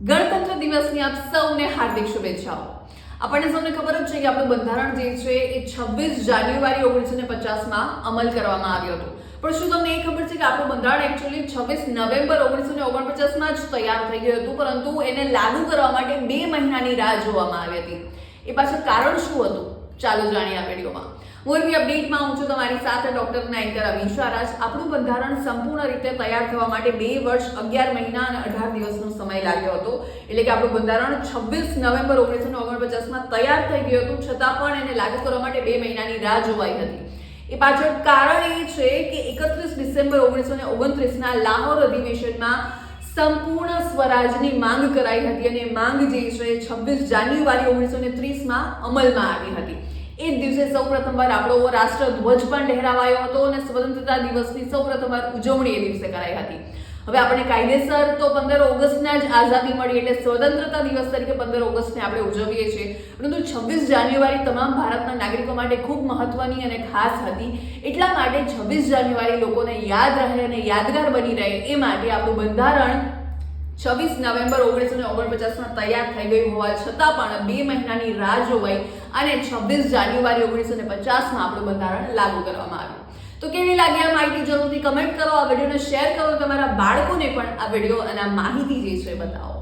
ગણતંત્ર દિવસની આપ સૌને હાર્દિક શુભેચ્છાઓ. આપણને સૌને ખબર જ છે કે આપણું બંધારણ જે છે એ છવ્વીસ જાન્યુઆરી ઓગણીસો ને પચાસમાં અમલ કરવામાં આવ્યો હતો. પણ શું તમને એ ખબર છે કે આપણું બંધારણ એકચ્યુઅલી છવ્વીસ નવેમ્બર ઓગણીસો ને ઓગણપચાસમાં જ તૈયાર થઈ ગયું હતું, પરંતુ એને લાગુ કરવા માટે બે મહિનાની રાહ જોવામાં આવી હતી. એ પાછળ કારણ શું હતું? ચાલો જાણીએ આ વિડીયોમાં. મોરબી અપડેટમાં હું છું તમારી સાથે ડોક્ટર નાયકર અમીશા આપણું બંધારણ સંપૂર્ણ રીતે તૈયાર થવા માટે બે વર્ષ, અગિયાર મહિના અને અઢાર દિવસનો સમય લાગ્યો હતો. એટલે કે આપણું બંધારણ છવ્વીસ નવેમ્બર ઓગણીસો ઓગણપચાસમાં તૈયાર થઈ ગયું હતું. છતાં પણ એને લાગુ કરવા માટે બે મહિનાની રાહ જોવાઈ હતી. એ પાછળ કારણ એ છે કે એકત્રીસ ડિસેમ્બર ઓગણીસો ને ઓગણત્રીસના લાહોર અધિવેશનમાં સંપૂર્ણ સ્વરાજની માંગ કરાઈ હતી અને માંગ જે છે છવ્વીસ જાન્યુઆરી ઓગણીસો ને ત્રીસમાં અમલમાં આવી હતી. એ જ દિવસે સૌ પ્રથમવાર આપણો રાષ્ટ્રધ્વજ પણ લહેરાવાયો હતો અને સ્વતંત્રતા દિવસની સૌ પ્રથમવાર ઉજવણી એ દિવસે કરાઈ હતી. હવે આપણે કાયદેસર તો પંદર ઓગસ્ટના જ આઝાદી મળી એટલે સ્વતંત્રતા દિવસ તરીકે પંદર ઓગસ્ટને આપણે ઉજવીએ છીએ. પરંતુ છવ્વીસ જાન્યુઆરી તમામ ભારતના નાગરિકો માટે ખૂબ મહત્વની અને ખાસ હતી. એટલા માટે છવ્વીસ જાન્યુઆરી લોકોને યાદ રહે અને યાદગાર બની રહે એ માટે આપણું બંધારણ છવ્વીસ નવેમ્બર ઓગણીસો ને ઓગણપચાસમાં તૈયાર થઈ ગયું હોવા છતાં પણ બે મહિનાની રાહ જોવાઈ અને છવ્વીસ જાન્યુઆરી ઓગણીસો ને પચાસમાં આપણું બંધારણ લાગુ કરવામાં આવ્યું. તો કેવી લાગી આ માહિતી? જરૂરથી કમેન્ટ કરો, આ વિડીયોને શેર કરો, તમારા બાળકોને પણ આ વીડિયો અને આ માહિતી જે છે બતાવો.